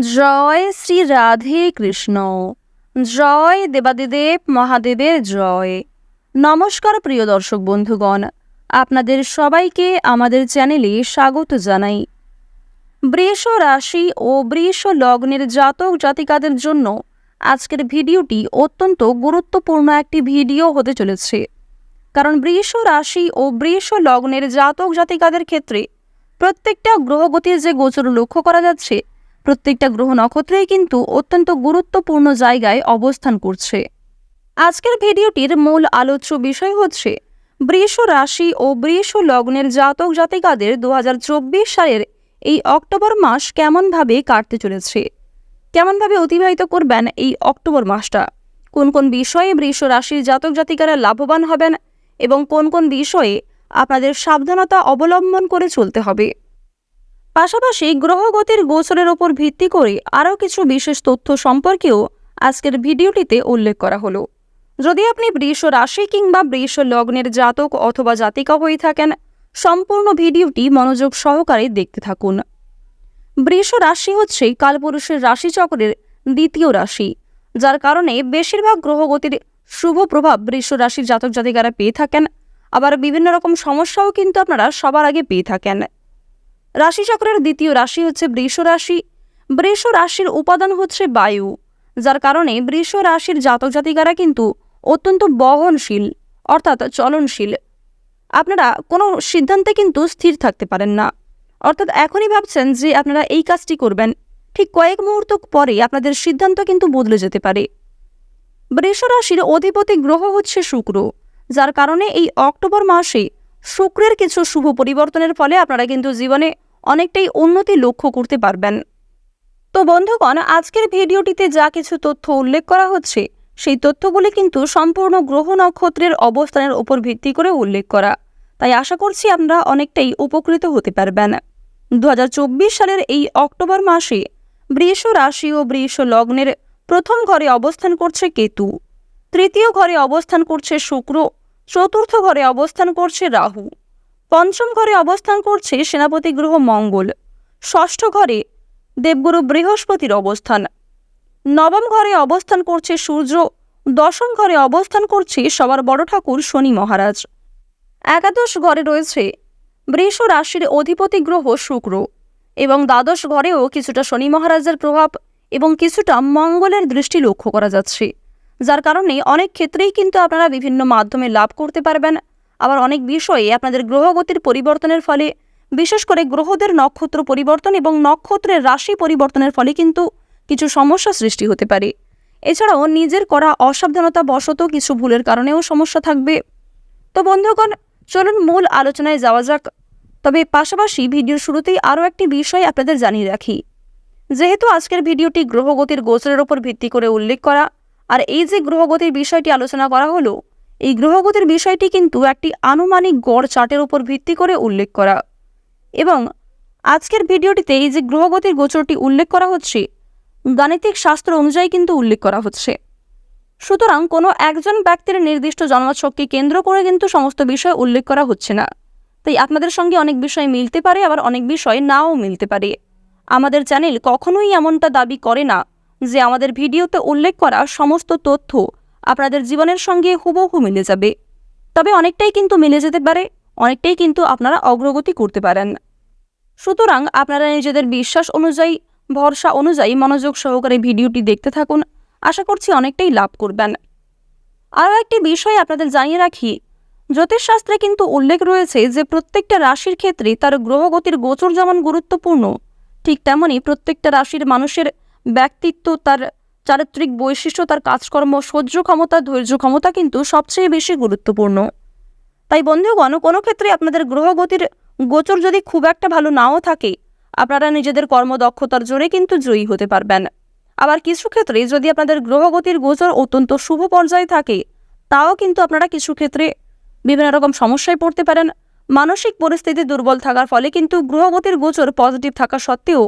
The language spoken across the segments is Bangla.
জয় শ্রী রাধে কৃষ্ণ। জয় দেবাদিদেব মহাদেবের জয়। নমস্কার প্রিয় দর্শক বন্ধুগণ, আপনাদের সবাইকে আমাদের চ্যানেলে স্বাগত জানাই। বৃষ রাশি ও বৃষ লগ্নের জাতক জাতিকাদের জন্য আজকের ভিডিওটি অত্যন্ত গুরুত্বপূর্ণ একটি ভিডিও হতে চলেছে। কারণ বৃষ রাশি ও বৃষ লগ্নের জাতক জাতিকাদের ক্ষেত্রে প্রত্যেকটা গ্রহগতির যে গোচর লক্ষ্য করা যাচ্ছে প্রত্যেকটা গ্রহ নক্ষত্রেই কিন্তু অত্যন্ত গুরুত্বপূর্ণ জায়গায় অবস্থান করছে। আজকের ভিডিওটির মূল আলোচ্য বিষয় হচ্ছে, বৃষ রাশি ও বৃষ লগ্নের জাতক জাতিকাদের দু হাজার চব্বিশ সালের এই অক্টোবর মাস কেমনভাবে কাটতে চলেছে? কেমনভাবে অতিবাহিত করবেন এই অক্টোবর মাসটা? কোন কোন বিষয়ে বৃষ রাশির জাতক জাতিকারা লাভবান হবেন এবং কোন কোন বিষয়ে আপনাদের সাবধানতা অবলম্বন করে চলতে হবে? পাশাপাশি গ্রহগতির গোচরের ওপর ভিত্তি করে আরও কিছু বিশেষ তথ্য সম্পর্কেও আজকের ভিডিওটিতে উল্লেখ করা হলো। যদি আপনি বৃষ রাশি কিংবা বৃষ লগ্নের জাতক অথবা জাতিকা হয়ে থাকেন, সম্পূর্ণ ভিডিওটি মনোযোগ সহকারে দেখতে থাকুন। বৃষ রাশি হচ্ছে কালপুরুষের রাশিচক্রের দ্বিতীয় রাশি, যার কারণে বেশিরভাগ গ্রহগতির শুভ প্রভাব বৃষ রাশির জাতক জাতিকারা পেয়ে থাকেন। আবার বিভিন্ন রকম সমস্যাও কিন্তু আপনারা সবার আগে পেয়ে থাকেন। রাশিচক্রের দ্বিতীয় রাশি হচ্ছে বৃষ রাশি। বৃষ রাশির উপাদান হচ্ছে বায়ু, যার কারণে বৃষ রাশির জাতক জাতিকারা কিন্তু অত্যন্ত বহনশীল, অর্থাৎ চলনশীল। আপনারা কোনো সিদ্ধান্তে কিন্তু স্থির থাকতে পারেন না। অর্থাৎ এখনই ভাবছেন যে আপনারা এই কাজটি করবেন। ঠিক কয়েক মুহূর্ত পরে আপনাদের সিদ্ধান্ত কিন্তু বদলে যেতে পারে। বৃষ রাশির অধিপতি গ্রহ হচ্ছে শুক্র, যার কারণে এই অক্টোবর মাসে শুক্রের কিছু শুভ পরিবর্তনের ফলে আপনারা কিন্তু জীবনে অনেকটাই উন্নতি লক্ষ্য করতে পারবেন। তো বন্ধুগণ, আজকের ভিডিওটিতে যা কিছু তথ্য উল্লেখ করা হচ্ছে, সেই তথ্যগুলি কিন্তু সম্পূর্ণ গ্রহ নক্ষত্রের অবস্থানের উপর ভিত্তি করে উল্লেখ করা। তাই আশা করছি আপনারা অনেকটাই উপকৃত হতে পারবেন। দু হাজার চব্বিশ সালের এই অক্টোবর মাসে বৃষ রাশি ও বৃষ লগ্নের প্রথম ঘরে অবস্থান করছে কেতু। তৃতীয় ঘরে অবস্থান করছে শুক্র চতুর্থ ঘরে অবস্থান করছে রাহু। পঞ্চম ঘরে অবস্থান করছে সেনাপতি গ্রহ মঙ্গল। ষষ্ঠ ঘরে দেবগুরু বৃহস্পতির অবস্থান। নবম ঘরে অবস্থান করছে সূর্য। দশম ঘরে অবস্থান করছে সবার বড় ঠাকুর শনি মহারাজ। একাদশ ঘরে রয়েছে বৃষ রাশির অধিপতি গ্রহ শুক্র এবং দ্বাদশ ঘরেও কিছুটা শনি মহারাজের প্রভাব এবং কিছুটা মঙ্গলের দৃষ্টি লক্ষ্য করা যাচ্ছে। যার কারণে অনেক ক্ষেত্রেই কিন্তু আপনারা বিভিন্ন মাধ্যমে লাভ করতে পারবেন। আবার অনেক বিষয়ে আপনাদের গ্রহগতির পরিবর্তনের ফলে, বিশেষ করে গ্রহদের নক্ষত্র পরিবর্তন এবং নক্ষত্রের রাশি পরিবর্তনের ফলে কিন্তু কিছু সমস্যা সৃষ্টি হতে পারে। এছাড়াও নিজের করা অসাবধানতা বশত কিছু ভুলের কারণেও সমস্যা থাকবে। তো বন্ধুগণ, চলুন মূল আলোচনায় যাওয়া যাক। তবে পাশাপাশি ভিডিওর শুরুতেই আরও একটি বিষয় আপনাদের জানিয়ে রাখি। যেহেতু আজকের ভিডিওটি গ্রহগতির গোচরের ওপর ভিত্তি করে উল্লেখ করা আর এই যে গ্রহগতির বিষয়টি আলোচনা করা হলো, এই গ্রহগতির বিষয়টি কিন্তু একটি আনুমানিক গড় চার্টের উপর ভিত্তি করে উল্লেখ করা। এবং আজকের ভিডিওটিতে এই যে গ্রহগতির গোচরটি উল্লেখ করা হচ্ছে, গাণিতিক শাস্ত্র অনুযায়ী কিন্তু উল্লেখ করা হচ্ছে। সুতরাং কোনো একজন ব্যক্তির নির্দিষ্ট জন্মছককে কেন্দ্র করে কিন্তু সমস্ত বিষয় উল্লেখ করা হচ্ছে না। তাই আপনাদের সঙ্গে অনেক বিষয় মিলতে পারে, আবার অনেক বিষয় নাও মিলতে পারে। আমাদের চ্যানেল কখনোই এমনটা দাবি করে না যে আমাদের ভিডিওতে উল্লেখ করা সমস্ত তথ্য আপনাদের জীবনের সঙ্গে হুবহু মিলে যাবে। তবে অনেকটাই কিন্তু মিলে যেতে পারে, অনেকটাই কিন্তু আপনারা অগ্রগতি করতে পারেন। সুতরাং আপনারা নিজেদের বিশ্বাস অনুযায়ী, ভরসা অনুযায়ী মনোযোগ সহকারে ভিডিওটি দেখতে থাকুন। আশা করছি অনেকটাই লাভ করবেন। আরও একটি বিষয় আপনাদের জানিয়ে রাখি, জ্যোতিষশাস্ত্রে কিন্তু উল্লেখ রয়েছে যে প্রত্যেকটা রাশির ক্ষেত্রে তার গ্রহগতির গোচর যেমন গুরুত্বপূর্ণ, ঠিক তেমনই প্রত্যেকটা রাশির মানুষের ব্যক্তিত্ব, তার চারিত্রিক বৈশিষ্ট্য, তার কাজকর্ম, সহ্য ক্ষমতা, ধৈর্য ক্ষমতা কিন্তু সবচেয়ে বেশি গুরুত্বপূর্ণ। তাই বন্ধুগণ, কোনো ক্ষেত্রে আপনাদের গ্রহগতির গোচর যদি খুব একটা ভালো নাও থাকে, আপনারা নিজেদের কর্মদক্ষতার জোরে কিন্তু জয়ী হতে পারবেন। আবার কিছু ক্ষেত্রে যদি আপনাদের গ্রহগতির গোচর অত্যন্ত শুভ পর্যায়ে থাকে, তাও কিন্তু আপনারা কিছু ক্ষেত্রে বিভিন্ন রকম সমস্যায় পড়তে পারেন। মানসিক পরিস্থিতি দুর্বল থাকার ফলে কিন্তু গ্রহগতির গোচর পজিটিভ থাকা সত্ত্বেও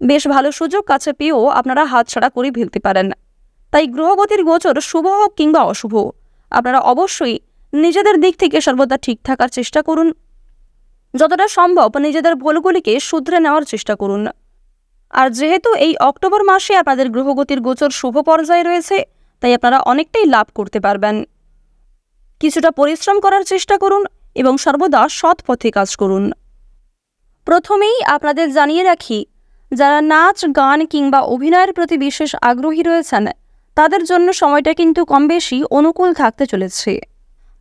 বেশ ভালো সুযোগ কাছে পেয়েও আপনারা হাতছাড়া করে ফেলতে পারেন। তাই গ্রহগতির গোচর শুভ হোক কিংবা অশুভ, আপনারা অবশ্যই নিজেদের দিক থেকে সর্বদা ঠিক থাকার চেষ্টা করুন। যতটা সম্ভব নিজেদের ভুলগুলিকে শুধরে নেওয়ার চেষ্টা করুন। আর যেহেতু এই অক্টোবর মাসে আপনাদের গ্রহগতির গোচর শুভ পর্যায়ে রয়েছে, তাই আপনারা অনেকটাই লাভ করতে পারবেন। কিছুটা পরিশ্রম করার চেষ্টা করুন এবং সর্বদা সৎ পথে কাজ করুন। প্রথমেই আপনাদের জানিয়ে রাখি যারা নাচ, গান কিংবা অভিনয়ের প্রতি বিশেষ আগ্রহী রয়েছেন, তাদের জন্য সময়টা কিন্তু কম বেশি অনুকূল থাকতে চলেছে।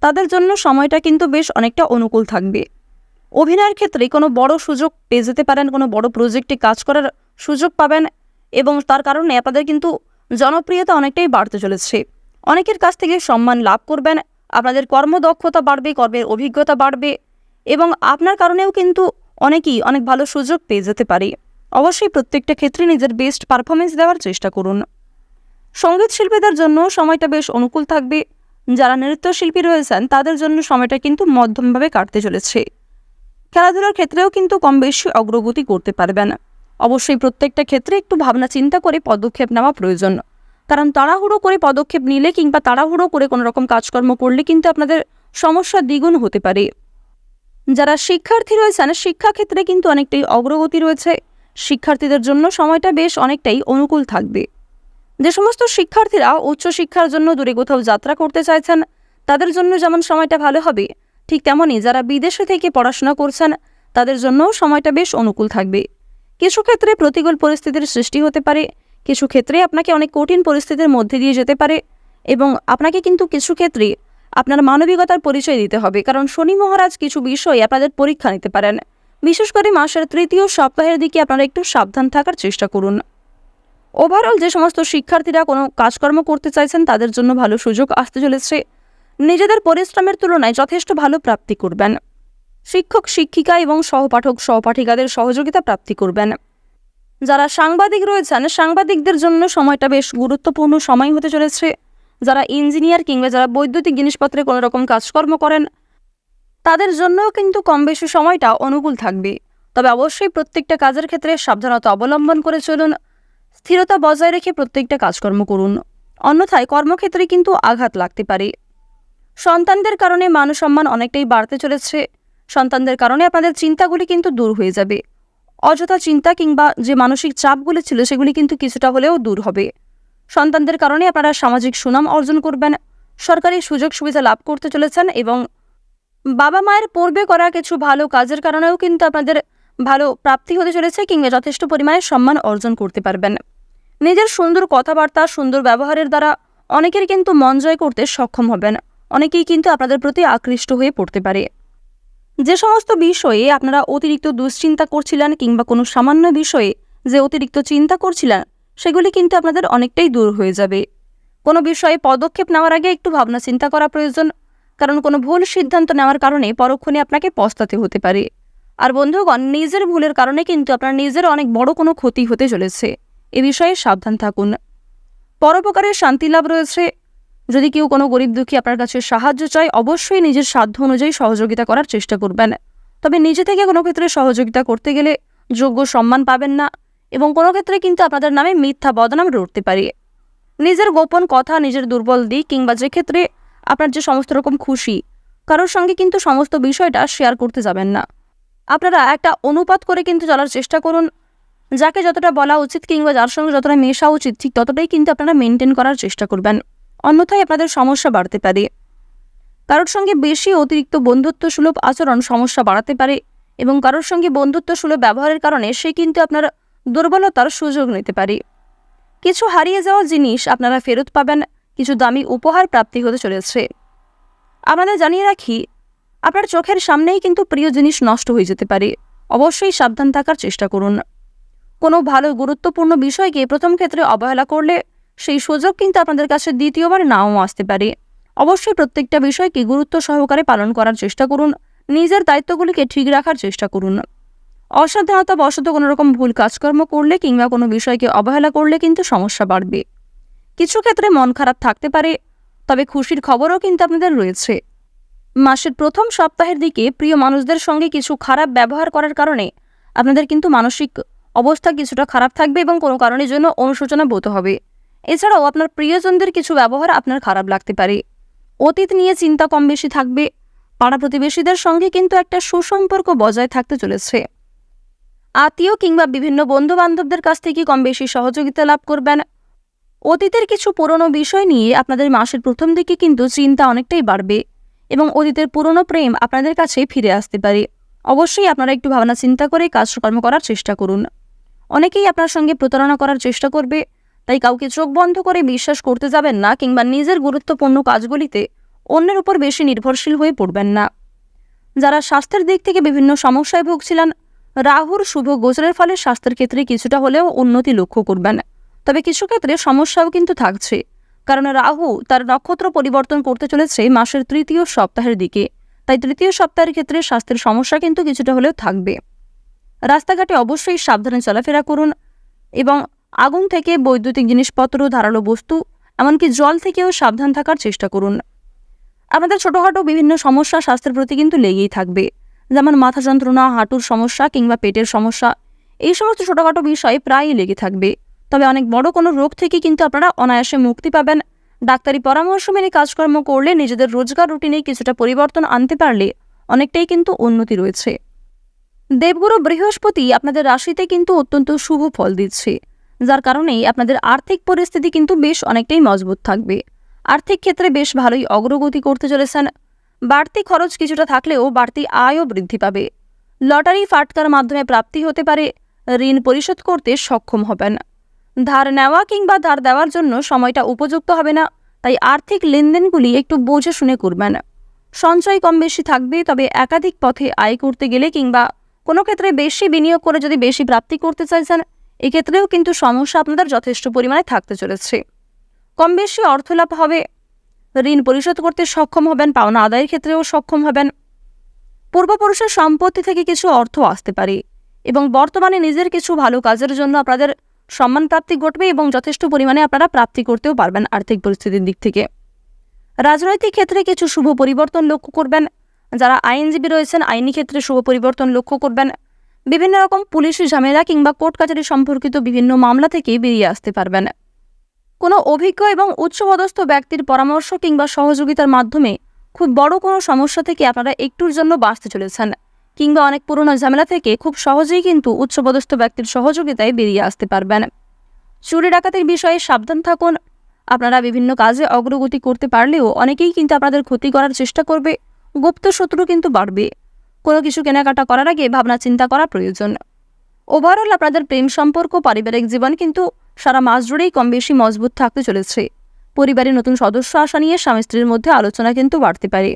তাদের জন্য সময়টা কিন্তু বেশ অনেকটা অনুকূল থাকবে। অভিনয়ের ক্ষেত্রে কোনো বড় সুযোগ পেয়ে যেতে পারেন, কোনো বড় প্রজেক্টে কাজ করার সুযোগ পাবেন এবং তার কারণে আপনাদের কিন্তু জনপ্রিয়তা অনেকটাই বাড়তে চলেছে। অনেকের কাছ থেকে সম্মান লাভ করবেন, আপনাদের কর্মদক্ষতা বাড়বে, কর্মের অভিজ্ঞতা বাড়বে এবং আপনার কারণেও কিন্তু অনেকেই অনেক ভালো সুযোগ পেয়ে যেতে পারে। অবশ্যই প্রত্যেকটা ক্ষেত্রে নিজের বেস্ট পারফরমেন্স দেওয়ার চেষ্টা করুন। সংগীত শিল্পীদের জন্য সময়টা বেশ অনুকূল থাকবে। যারা নৃত্যশিল্পী রয়েছেন, তাদের জন্য সময়টা কিন্তু মধ্যমভাবে কাটতে চলেছে। খেলাধুলার ক্ষেত্রেও কিন্তু কম বেশি অগ্রগতি করতে পারবেন। অবশ্যই প্রত্যেকটা ক্ষেত্রে একটু ভাবনা চিন্তা করে পদক্ষেপ নেওয়া প্রয়োজন। কারণ তাড়াহুড়ো করে পদক্ষেপ নিলে কিংবা তাড়াহুড়ো করে কোনো রকম কাজকর্ম করলে কিন্তু আপনাদের সমস্যা দ্বিগুণ হতে পারে। যারা শিক্ষার্থী রয়েছেন, শিক্ষাক্ষেত্রে কিন্তু অনেকটাই অগ্রগতি রয়েছে। শিক্ষার্থীদের জন্য সময়টা বেশ অনেকটাই অনুকূল থাকবে। যে সমস্ত শিক্ষার্থীরা উচ্চশিক্ষার জন্য দূরে কোথাও যাত্রা করতে চাইছেন, তাদের জন্য যেমন সময়টা ভালো হবে, ঠিক তেমনই যারা বিদেশে থেকে পড়াশোনা করছেন, তাদের জন্যও সময়টা বেশ অনুকূল থাকবে। কিছু ক্ষেত্রে প্রতিকূল পরিস্থিতির সৃষ্টি হতে পারে, কিছু ক্ষেত্রে আপনাকে অনেক কঠিন পরিস্থিতির মধ্যে দিয়ে যেতে পারে এবং আপনাকে কিন্তু কিছু ক্ষেত্রে আপনার মানবিকতার পরিচয় দিতে হবে। কারণ শনি মহারাজ কিছু বিষয় আপনাদের পরীক্ষা নিতে পারেন। বিশেষ করে মাসের তৃতীয় সপ্তাহের দিকে আপনারা একটু সাবধান থাকার চেষ্টা করুন। ওভারঅল যে সমস্ত শিক্ষার্থীরা কোনো কাজকর্ম করতে চাইছেন, তাদের জন্য ভালো সুযোগ আসতে চলেছে। নিজেদের পরিশ্রমের তুলনায় যথেষ্ট ভালো প্রাপ্তি করবেন। শিক্ষক, শিক্ষিকা এবং সহপাঠক, সহপাঠিকাদের সহযোগিতা প্রাপ্তি করবেন। যারা সাংবাদিক রয়েছেন, সাংবাদিকদের জন্য সময়টা বেশ গুরুত্বপূর্ণ সময় হতে চলেছে। যারা ইঞ্জিনিয়ার কিংবা যারা বৈদ্যুতিক জিনিসপত্রে কোনো রকম কাজকর্ম করেন তাদের জন্যও কিন্তু কম বেশি সময়টা অনুকূল থাকবে। তবে অবশ্যই প্রত্যেকটা কাজের ক্ষেত্রে সাবধানতা অবলম্বন করে চলুন, স্থিরতা বজায় রেখে প্রত্যেকটা কাজকর্ম করুন। অন্যথায় কর্মক্ষেত্রে কিন্তু আঘাত লাগতে পারে। সন্তানদের কারণে মানসম্মান অনেকটাই বাড়তে চলেছে। সন্তানদের কারণে আপনাদের চিন্তাগুলি কিন্তু দূর হয়ে যাবে। অযথা চিন্তা কিংবা যে মানসিক চাপগুলি ছিল সেগুলি কিন্তু কিছুটা হলেও দূর হবে। সন্তানদের কারণে আপনারা সামাজিক সুনাম অর্জন করবেন, সরকারি সুযোগ সুবিধা লাভ করতে চলেছেন এবং বাবা মায়ের পূর্বে করা কিছু ভালো কাজের কারণেও কিন্তু আপনাদের ভালো প্রাপ্তি হতে চলেছে কিংবা যথেষ্ট পরিমাণে সম্মান অর্জন করতে পারবেন। নিজের সুন্দর কথাবার্তা, সুন্দর ব্যবহারের দ্বারা অনেকের কিন্তু মন জয় করতে সক্ষম হবেন। অনেকেই কিন্তু আপনাদের প্রতি আকৃষ্ট হয়ে পড়তে পারে। যে সমস্ত বিষয়ে আপনারা অতিরিক্ত দুশ্চিন্তা করছিলেন কিংবা কোনো সামান্য বিষয়ে যে অতিরিক্ত চিন্তা করছিলেন, সেগুলি কিন্তু আপনাদের অনেকটাই দূর হয়ে যাবে। কোনো বিষয়ে পদক্ষেপ নেওয়ার আগে একটু ভাবনা চিন্তা করা প্রয়োজন। কারণ কোনো ভুল সিদ্ধান্ত নেওয়ার কারণে পরক্ষণে আপনাকে পস্তাতে হতে পারে। আর বন্ধুগণ, নিজের ভুলের কারণে কিন্তু আপনার নিজের অনেক বড় কোনো ক্ষতি হতে চলেছে। এ বিষয়ে সাবধান থাকুন। পরোপকারের শান্তি লাভ রয়েছে। যদি কেউ কোনো গরিব দুঃখী আপনার কাছে সাহায্য চায়, অবশ্যই নিজের সাধ্য অনুযায়ী সহযোগিতা করার চেষ্টা করবেন। তবে নিজে থেকে কোনো ক্ষেত্রে সহযোগিতা করতে গেলে যোগ্য সম্মান পাবেন না এবং কোনো ক্ষেত্রে কিন্তু আপনাদের নামে মিথ্যা বদনাম রটতে পারে। নিজের গোপন কথা, নিজের দুর্বল দিক কিংবা যে ক্ষেত্রে আপনার যে সমস্ত রকম খুশি, কারোর সঙ্গে কিন্তু সমস্ত বিষয়টা শেয়ার করতে যাবেন না। আপনারা একটা অনুপাত করে কিন্তু চলার চেষ্টা করুন, যাকে যতটা বলা উচিত কিংবা যার সঙ্গে যতটা মেশা উচিত, ঠিক ততটাই কিন্তু আপনারা মেনটেন করার চেষ্টা করবেন। অন্যথায় আপনাদের সমস্যা বাড়তে পারে। কারোর সঙ্গে বেশি অতিরিক্ত বন্ধুত্ব সুলভ আচরণ সমস্যা বাড়াতে পারে এবং কারোর সঙ্গে বন্ধুত্ব সুলভ ব্যবহারের কারণে সে কিন্তু আপনার দুর্বলতার সুযোগ নিতে পারে। কিছু হারিয়ে যাওয়া জিনিস আপনারা ফেরত পাবেন কিছু দামি উপহার প্রাপ্তি হতে চলেছে। আপনাদের জানিয়ে রাখি, আপনার চোখের সামনেই কিন্তু প্রিয় জিনিস নষ্ট হয়ে যেতে পারে। অবশ্যই সাবধান থাকার চেষ্টা করুন। কোনো ভালো গুরুত্বপূর্ণ বিষয়কে প্রথম ক্ষেত্রে অবহেলা করলে সেই সুযোগ কিন্তু আপনাদের কাছে দ্বিতীয়বার নাও আসতে পারে। অবশ্যই প্রত্যেকটা বিষয়কে গুরুত্ব সহকারে পালন করার চেষ্টা করুন। নিজের দায়িত্বগুলিকে ঠিক রাখার চেষ্টা করুন। অসাবধানতা বশত কোনো রকম ভুল কাজকর্ম করলে কিংবা কোনো বিষয়কে অবহেলা করলে কিন্তু সমস্যা বাড়বে। কিছু ক্ষেত্রে মন খারাপ থাকতে পারে, তবে খুশির খবরও কিন্তু আপনাদের রয়েছে। মাসের প্রথম সপ্তাহের দিকে প্রিয় মানুষদের সঙ্গে কিছু খারাপ ব্যবহার করার কারণে আপনাদের কিন্তু মানসিক অবস্থা কিছুটা খারাপ থাকবে এবং কোনো কারণের জন্য অনুশোচনা বোধ হবে। এছাড়াও আপনার প্রিয়জনদের কিছু ব্যবহার আপনার খারাপ লাগতে পারে। অতীত নিয়ে চিন্তা কম বেশি থাকবে, পাড়া প্রতিবেশীদের সঙ্গে কিন্তু একটা সুসম্পর্ক বজায় থাকতে চলেছে। আত্মীয় কিংবা বিভিন্ন বন্ধু বান্ধবদের কাছ থেকে কম বেশি সহযোগিতা লাভ করবেন অতীতের কিছু পুরনো বিষয় নিয়ে আপনাদের মাসের প্রথম দিকে কিন্তু চিন্তা অনেকটাই বাড়বে এবং অতীতের পুরনো প্রেম আপনাদের কাছে ফিরে আসতে পারে। অবশ্যই আপনারা একটু ভাবনা চিন্তা করে কাজকর্ম করার চেষ্টা করুন। অনেকেই আপনার সঙ্গে প্রতারণা করার চেষ্টা করবে, তাই কাউকে চোখ বন্ধ করে বিশ্বাস করতে যাবেন না কিংবা নিজের গুরুত্বপূর্ণ কাজগুলিতে অন্যের উপর বেশি নির্ভরশীল হয়ে পড়বেন না। যারা স্বাস্থ্যের দিক থেকে বিভিন্ন সমস্যায় ভুগছিলেন, রাহুর শুভ গোচরের ফলে স্বাস্থ্যের ক্ষেত্রে কিছুটা হলেও উন্নতি লক্ষ্য করবেন। তবে কিছু ক্ষেত্রে সমস্যাও কিন্তু থাকছে। কারণ রাহু তার নক্ষত্র পরিবর্তন করতে চলেছে মাসের তৃতীয় সপ্তাহের দিকে। তাই তৃতীয় সপ্তাহের ক্ষেত্রে স্বাস্থ্যের সমস্যা কিন্তু কিছুটা হলেও থাকবে। রাস্তাঘাটে অবশ্যই সাবধানে চলাফেরা করুন এবং আগুন থেকে বৈদ্যুতিক জিনিসপত্র, ধারালো বস্তু, এমনকি জল থেকেও সাবধান থাকার চেষ্টা করুন। আমাদের ছোটোখাটো বিভিন্ন সমস্যা স্বাস্থ্যের প্রতি কিন্তু লেগেই থাকবে। যেমন মাথা যন্ত্রণা, হাঁটুর সমস্যা কিংবা পেটের সমস্যা, এই সমস্ত ছোটোখাটো বিষয় প্রায়ই লেগে থাকবে। তবে অনেক বড় কোনো রোগ থেকে কিন্তু আপনারা অনায়াসে মুক্তি পাবেন। ডাক্তারি পরামর্শ মেনে কাজকর্ম করলে নিজেদের রোজগার রুটিনে কিছুটা পরিবর্তন আনতে পারলে অনেকটাই কিন্তু উন্নতি রয়েছে। দেবগুরু বৃহস্পতি আপনাদের রাশিতে কিন্তু অত্যন্ত শুভ ফল দিচ্ছে, যার কারণেই আপনাদের আর্থিক পরিস্থিতি কিন্তু বেশ অনেকটাই মজবুত থাকবে। আর্থিক ক্ষেত্রে বেশ ভালোই অগ্রগতি করতে চলেছেন। বাড়তি খরচ কিছুটা থাকলেও বাড়তি আয়ও বৃদ্ধি পাবে। লটারি ফাটকার মাধ্যমে প্রাপ্তি হতে পারে, ঋণ পরিশোধ করতে সক্ষম হবেন। ধার নেওয়া কিংবা ধার দেওয়ার জন্য সময়টা উপযুক্ত হবে না, তাই আর্থিক লেনদেনগুলি একটু বুঝে শুনে করবেন। সঞ্চয় কম বেশি থাকবে, তবে একাধিক পথে আয় করতে গেলে কিংবা কোনো ক্ষেত্রে বেশি বিনিয়োগ করে যদি বেশি প্রাপ্তি করতে চাইছেন, এক্ষেত্রেও কিন্তু সমস্যা আপনাদের যথেষ্ট পরিমাণে থাকতে চলেছে। কম বেশি অর্থ লাভ হবে, ঋণ পরিশোধ করতে সক্ষম হবেন, পাওনা আদায়ের ক্ষেত্রেও সক্ষম হবেন। পূর্বপুরুষের সম্পত্তি থেকে কিছু অর্থ আসতে পারে এবং বর্তমানে নিজের কিছু ভালো কাজের জন্য আপনাদের সম্মান প্রাপ্তি ঘটবে এবং যথেষ্ট পরিমাণে আপনারা প্রাপ্তি করতেও পারবেন আর্থিক পরিস্থিতির দিক থেকে। রাজনৈতিক ক্ষেত্রে কিছু শুভ পরিবর্তন লক্ষ্য করবেন। যারা আইনজীবী রয়েছেন, আইনি ক্ষেত্রে শুভ পরিবর্তন লক্ষ্য করবেন। বিভিন্ন রকম পুলিশি ঝামেলা কিংবা কোর্ট কাছারি সম্পর্কিত বিভিন্ন মামলা থেকে বেরিয়ে আসতে পারবেন। কোনো অভিজ্ঞ এবং উচ্চপদস্থ ব্যক্তির পরামর্শ কিংবা সহযোগিতার মাধ্যমে খুব বড় কোনো সমস্যা থেকে আপনারা একটুর জন্য বাঁচতে চলেছেন। কিংবা অনেক পুরনো ঝামেলা থেকে খুব সহজেই কিন্তু উচ্চপদস্থ ব্যক্তির সহযোগিতায় বেরিয়ে আসতে পারবেন। চুরি ডাকাতির বিষয়ে সাবধান থাকুন। আপনারা বিভিন্ন কাজে অগ্রগতি করতে পারলেও অনেকেই কিন্তু আপনাদের ক্ষতি করার চেষ্টা করবে। গুপ্ত শত্রু কিন্তু বাড়বে। কোনো কিছু কেনাকাটা করার আগে ভাবনা চিন্তা করা প্রয়োজন। ওভারঅল আপনাদের প্রেম সম্পর্ক, পারিবারিক জীবন কিন্তু সারা মাস জুড়েই কম বেশি মজবুত থাকতে চলেছে। পরিবারের নতুন সদস্য আসা নিয়ে স্বামী স্ত্রীর মধ্যে আলোচনা কিন্তু বাড়তে পারে।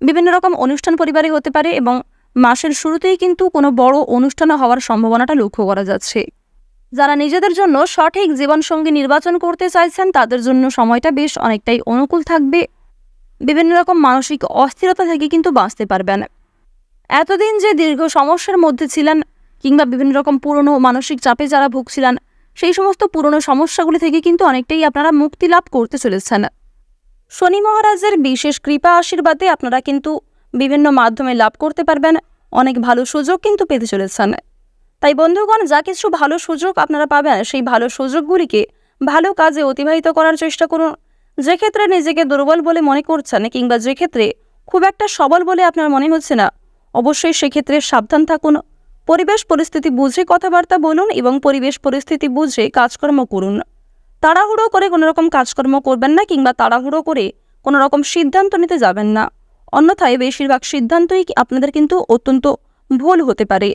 বিভিন্ন রকম অনুষ্ঠান পরিবারে হতে পারে এবং মাসের শুরুতেই কিন্তু কোনো বড় অনুষ্ঠান হওয়ার সম্ভাবনাটা লক্ষ্য করা যাচ্ছে। যারা নিজেদের জন্য সঠিক জীবনসঙ্গী নির্বাচন করতে চাইছেন, তাদের জন্য সময়টা বেশ অনেকটাই অনুকূল থাকবে। বিভিন্ন রকম মানসিক অস্থিরতা থেকে কিন্তু বাঁচতে পারবেন। এতদিন যে দীর্ঘ সমস্যার মধ্যে ছিলেন কিংবা বিভিন্ন রকম পুরনো মানসিক চাপে যারা ভুগছিলেন, সেই সমস্ত পুরনো সমস্যাগুলি থেকে কিন্তু অনেকটাই আপনারা মুক্তি লাভ করতে চলেছেন। শনি মহারাজের বিশেষ কৃপা আশীর্বাদে আপনারা কিন্তু বিভিন্ন মাধ্যমে লাভ করতে পারবেন, অনেক ভালো সুযোগ কিন্তু পেতে চলেছেন। তাই বন্ধুগণ, যা কিছু ভালো সুযোগ আপনারা পাবেন, সেই ভালো সুযোগগুলিকে ভালো কাজে অতিবাহিত করার চেষ্টা করুন। যে ক্ষেত্রে নিজেকে দুর্বল বলে মনে করছেন কিংবা যে ক্ষেত্রে খুব একটা সবল বলে আপনার মনে হচ্ছে না, অবশ্যই সেক্ষেত্রে সাবধান থাকুন। পরিবেশ পরিস্থিতি বুঝে কথাবার্তা বলুন এবং পরিবেশ পরিস্থিতি বুঝে কাজকর্ম করুন। তাড়াহুড়ো করে কোনো রকম কাজকর্ম করবেন না কিংবা তাড়াহুড়ো করে কোনো রকম সিদ্ধান্ত নিতে যাবেন না। অন্যথায় বেশিরভাগ সিদ্ধান্তই আপনাদের কিন্তু অত্যন্ত ভুল হতে পারে।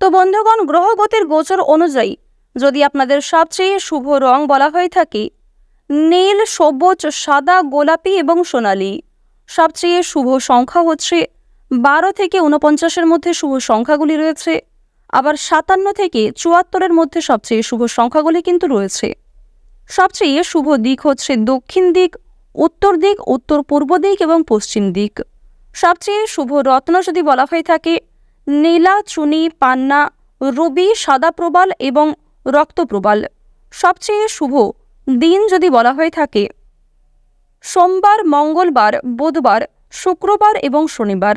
তো বন্ধুগণ, গ্রহগতির গোচর অনুযায়ী যদি আপনাদের সবচেয়ে শুভ রং বলা হয়ে থাকে, নীল, সবুজ, সাদা, গোলাপি এবং সোনালি। সবচেয়ে শুভ সংখ্যা হচ্ছে বারো থেকে উনপঞ্চাশের মধ্যে শুভ সংখ্যাগুলি রয়েছে। আবার সাতান্ন থেকে চুয়াত্তরের মধ্যে সবচেয়ে শুভ সংখ্যাগুলি কিন্তু রয়েছে। সবচেয়ে শুভ দিক হচ্ছে দক্ষিণ দিক উত্তর দিক, উত্তর পূর্ব দিক এবং পশ্চিম দিক। সবচেয়ে শুভ রত্ন যদি বলা হয়ে থাকে, নীলা, চুনি, পান্না, রুবি, সাদা প্রবাল এবং রক্তপ্রবাল সবচেয়ে শুভ দিন যদি বলা হয়ে থাকে, সোমবার, মঙ্গলবার, বুধবার, শুক্রবার এবং শনিবার।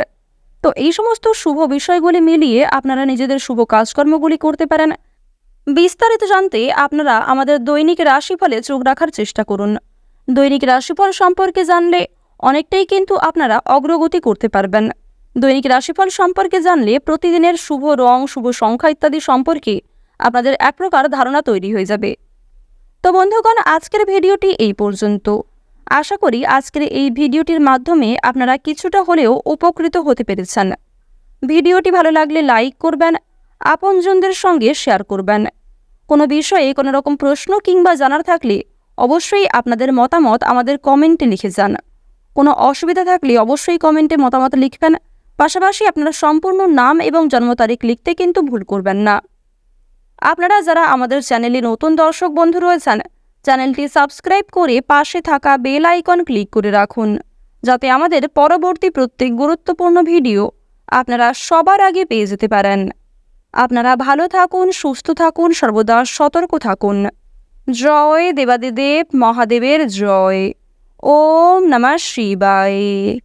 তো এই সমস্ত শুভ বিষয়গুলি মিলিয়ে আপনারা নিজেদের শুভ কাজকর্মগুলি করতে পারেন। বিস্তারিত জানতে আপনারা আমাদের দৈনিক রাশিফলে চোখ রাখার চেষ্টা করুন। দৈনিক রাশিফল সম্পর্কে জানলে অনেকটাই কিন্তু আপনারা অগ্রগতি করতে পারবেন। দৈনিক রাশিফল সম্পর্কে জানলে প্রতিদিনের শুভ রং, শুভ সংখ্যা ইত্যাদি সম্পর্কে আপনাদের এক প্রকার ধারণা তৈরি হয়ে যাবে। তো বন্ধুগণ, আজকের ভিডিওটি এই পর্যন্ত। আশা করি আজকের এই ভিডিওটির মাধ্যমে আপনারা কিছুটা হলেও উপকৃত হতে পেরেছেন। ভিডিওটি ভালো লাগলে লাইক করবেন, আপনজনদের সঙ্গে শেয়ার করবেন। কোনো বিষয়ে কোনো রকম প্রশ্ন কিংবা জানার থাকলে অবশ্যই আপনাদের মতামত আমাদের কমেন্টে লিখে যান। কোনো অসুবিধা থাকলে অবশ্যই কমেন্টে মতামত লিখবেন। পাশাপাশি আপনারা সম্পূর্ণ নাম এবং জন্ম তারিখ লিখতে কিন্তু ভুল করবেন না। আপনারা যারা আমাদের চ্যানেলে নতুন দর্শক বন্ধু রয়েছেন, চ্যানেলটি সাবস্ক্রাইব করে পাশে থাকা বেল আইকন ক্লিক করে রাখুন, যাতে আমাদের পরবর্তী প্রত্যেক গুরুত্বপূর্ণ ভিডিও আপনারা সবার আগে পেয়ে যেতে পারেন। আপনারা ভালো থাকুন, সুস্থ থাকুন, সর্বদা সতর্ক থাকুন। জয় দেবাদিদেব মহাদেবের জয়। ওম নমঃ শিবায়।